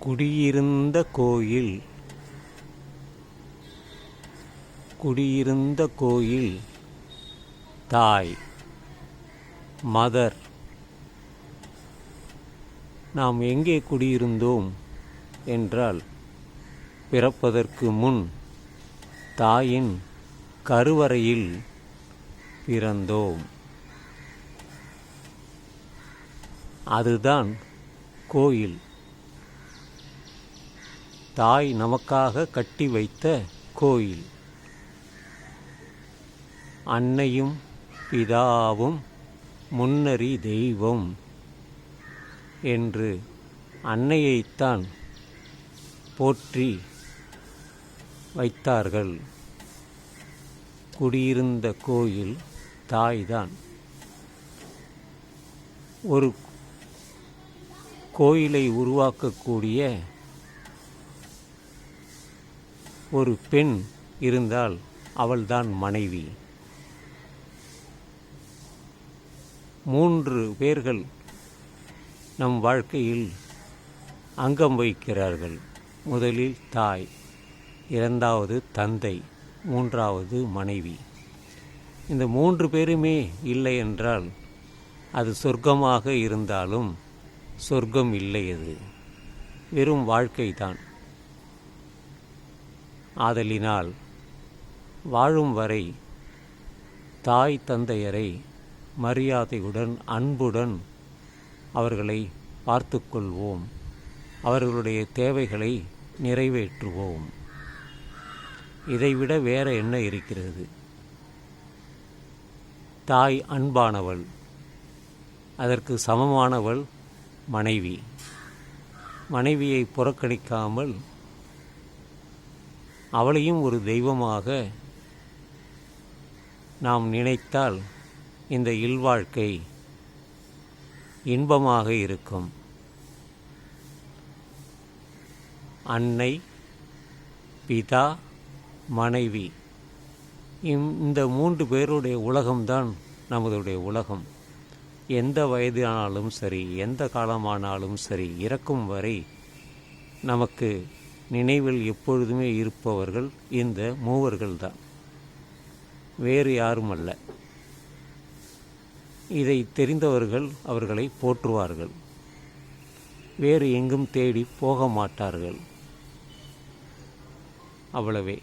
குடியிருந்த கோயில் குடியிருந்த கோயில் தாய் மதர். நாம் எங்கே குடியிருந்தோம் என்றால் பிறப்பதற்கு முன் தாயின் கருவறையில் பிறந்தோம். அதுதான் கோயில். தாய் நமக்காக கட்டி வைத்த கோயில். அன்னையும் பிதாவும் முன்னறி தெய்வம் என்று அன்னையைத்தான் போற்றி வைத்தார்கள். குடியிருந்த கோயில் தாய்தான். ஒரு கோயிலை உருவாக்கக்கூடிய ஒரு பெண் இருந்தால் அவள்தான் மனைவி. மூன்று பேர்கள் நம் வாழ்க்கையில் அங்கம் வகிக்கிறார்கள். முதலில் தாய் இரண்டாவது தந்தை மூன்றாவது மனைவி. இந்த மூன்று பேருமே இல்லை என்றால் அது சொர்க்கமாக இருந்தாலும் சொர்க்கம் இல்லை அது. வெறும் வாழ்க்கை தான் ஆதலினால் வாழும் வரை தாய் தந்தையரை மரியாதையுடன் அன்புடன் அவர்களை பார்த்து கொள்வோம் அவர்களுடைய தேவைகளை நிறைவேற்றுவோம். இதைவிட வேற என்ன இருக்கிறது? தாய் அன்பானவள் அதற்கு சமமானவள் மனைவி. மனைவியை புறக்கணிக்காமல் அவளையும் ஒரு தெய்வமாக நாம் நினைத்தால் இந்த இல்வாழ்க்கை இன்பமாக இருக்கும். அன்னை பிதா மனைவி இம்- இந்த மூன்று பேருடைய உலகம்தான் நமதுடைய உலகம். எந்த வயதானாலும் சரி எந்த காலமானாலும் சரி இறக்கும் வரை நமக்கு நினைவில் எப்பொழுதுமே இருப்பவர்கள் இந்த மூவர்கள்தான். வேறு யாரும் அல்ல இதை தெரிந்தவர்கள் அவர்களை போற்றுவார்கள். வேறு எங்கும் தேடி போக மாட்டார்கள். அவ்வளவே.